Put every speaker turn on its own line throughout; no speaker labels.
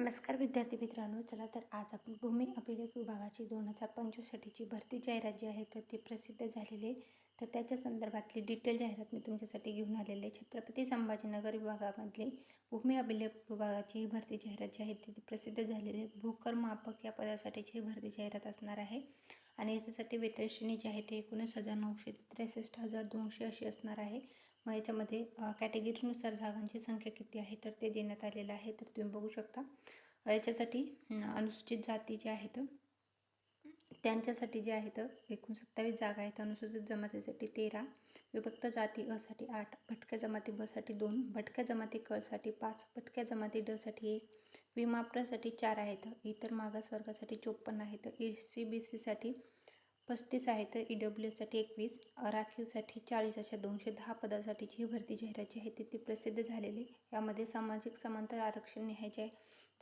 नमस्कार विद्यार्थी मित्रांनो चला तर आज आपण भूमी अभिलेख विभागाची दोन हजार पंचवीससाठीची भरती जाहिरात जी आहे तर ती प्रसिद्ध झालेली आहे. तर त्याच्या संदर्भातली डिटेल जाहिरात मी तुमच्यासाठी घेऊन आलेले आहे. छत्रपती संभाजीनगर विभागामधली भूमी अभिलेख विभागाची ही भरती जाहिरात जी आहे ती प्रसिद्ध झालेली आहे. भूकर मापक या पदासाठीची ही भरती जाहिरात असणार आहे. आणि याच्यासाठी वेतनश्रेणी जी आहे ती एकोणीस हजार नऊशे त्रेसष्ट हजार दोनशे अशी असणार आहे. मग याच्यामध्ये कॅटेगरीनुसार जागांची संख्या किती आहे तर ते देण्यात आलेलं आहे तर तुम्ही बघू शकता. याच्यासाठी अनुसूचित जाती जे आहेत त्यांच्यासाठी जे आहेत एकूण सत्तावीस जागा आहेत. अनुसूचित जमातीसाठी तेरा विभक्त जाती असाठी आठ भटक्या जमाती बसाठी दोन भटक्या जमाती कळसाठी पाच भटक्या जमाती डसाठी एक विमाप्रसाठी चार आहेत. इतर मागासवर्गासाठी चोपन्न आहेत. एस सी बी सीसाठी पस्तीस आहे तर ई डब्ल्यू एससाठी एकवीस राखीवसाठी चाळीस अशा दोनशे दहा पदासाठीची ही भरती जाहिरात जी आहे ती ती प्रसिद्ध झालेली यामध्ये सामाजिक समांतर आरक्षण न्यायचे आहे.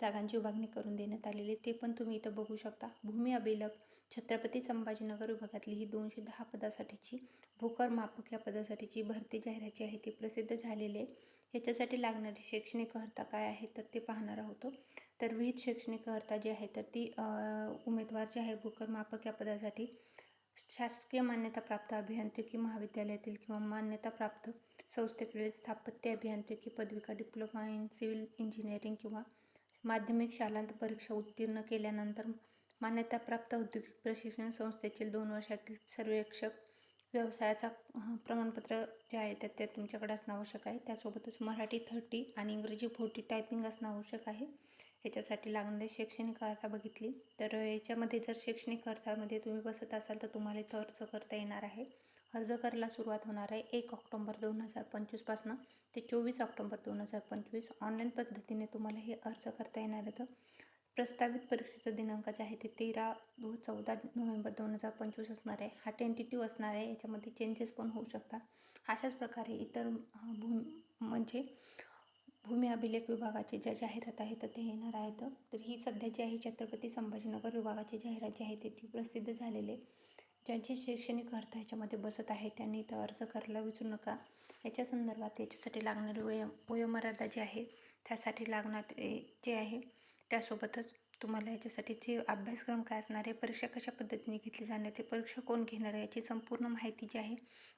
जागांची विभागणी करून देण्यात आलेली ते पण तुम्ही इथं बघू शकता. भूमी अभिलक छत्रपती संभाजीनगर विभागातली ही दोनशे दहा पदासाठीची भूकर मापक या पदासाठीची भरती जाहिरात जी आहे. ती प्रसिद्ध झालेली आहे. ह्याच्यासाठी लागणारी शैक्षणिक अर्हता काय आहे तर ते पाहणार आहोत. तर विविध शैक्षणिक अर्हता जी आहे तर ती उमेदवार जी आहे भूकर मापक या पदासाठी शासकीय मान्यताप्राप्त अभियांत्रिकी महाविद्यालयातील किंवा मान्यताप्राप्त संस्थेकडील स्थापत्य अभियांत्रिकी पदविका डिप्लोमा इन सिव्हिल इंजिनिअरिंग किंवा माध्यमिक शालांत परीक्षा उत्तीर्ण केल्यानंतर मान्यताप्राप्त औद्योगिक प्रशिक्षण संस्थेतील दोन वर्षातील सर्वेक्षक व्यवसायाचा प्रमाणपत्र जे आहे तर ते तुमच्याकडे असणं आवश्यक आहे. त्यासोबतच मराठी थर्टी आणि इंग्रजी फोर्टी टायपिंग असणं आवश्यक आहे. याच्यासाठी लागणारी शैक्षणिक अर्था बघितली. तर याच्यामध्ये जर शैक्षणिक अर्थामध्ये तुम्ही बसत असाल तर तुम्हाला इथं अर्ज करता येणार आहे. अर्ज करायला सुरुवात होणार आहे एक ऑक्टोंबर दोन हजार पंचवीसपासनं ते चोवीस ऑक्टोंबर दोन हजार पंचवीस. ऑनलाईन पद्धतीने तुम्हाला हे अर्ज करता येणार आहेत. प्रस्तावित परीक्षेचा दिनांक जे आहे ते तेरा व चौदा नोव्हेंबर दोन हजार पंचवीस असणार आहे. हा टेंटेटिव्ह असणार आहे. याच्यामध्ये चेंजेस पण होऊ शकतात. अशाच प्रकारे इतर भूम म्हणजे भूमी अभिलेख विभागाचे ज्या जाहिरात आहेत ते येणार आहेत. तर ही सध्या जी आहे छत्रपती संभाजीनगर विभागाची जाहिरात जी आहे ती प्रसिद्ध झालेली आहे. ज्यांची शैक्षणिक अर्थ याच्यामध्ये बसत आहे त्यांनी इथं अर्ज करायला विचारू नका. याच्या संदर्भात याच्यासाठी लागणारी वय वयोमर्यादा जी आहे त्यासाठी लागणार जे आहे त्यासोबतच तुम्हाला याच्यासाठी जे अभ्यासक्रम काय असणार आहे परीक्षा कशा पद्धतीने घेतली जाणार आहे परीक्षा कोण घेणार आहे याची संपूर्ण माहिती जी आहे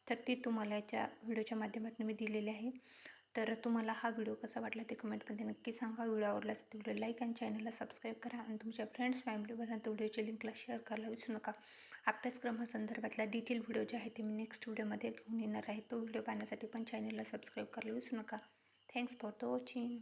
तर ती तुम्हाला याच्या व्हिडिओच्या माध्यमातून मी दिलेली आहे. तर तुम्हाला हा व्हिडिओ कसा वाटला ते कमेंटमध्ये नक्की सांगा. व्हिडिओ आवडला असेल तर व्हिडिओ लाईक आणि चॅनलला सबस्क्राईब करा आणि तुमच्या फ्रेंड्स फॅमिलीपर्यंत व्हिडिओच्या लिंकला शेअर करायला विसरू नका. अभ्यासक्रमासंदर्भातला डिटेल व्हिडिओ जे आहे ते मी नेक्स्ट व्हिडिओमध्ये घेऊन येणार आहे. तो व्हिडिओ पाहण्यासाठी पण चॅनलला सबस्क्राईब करायला विसरू नका. Thanks for the watching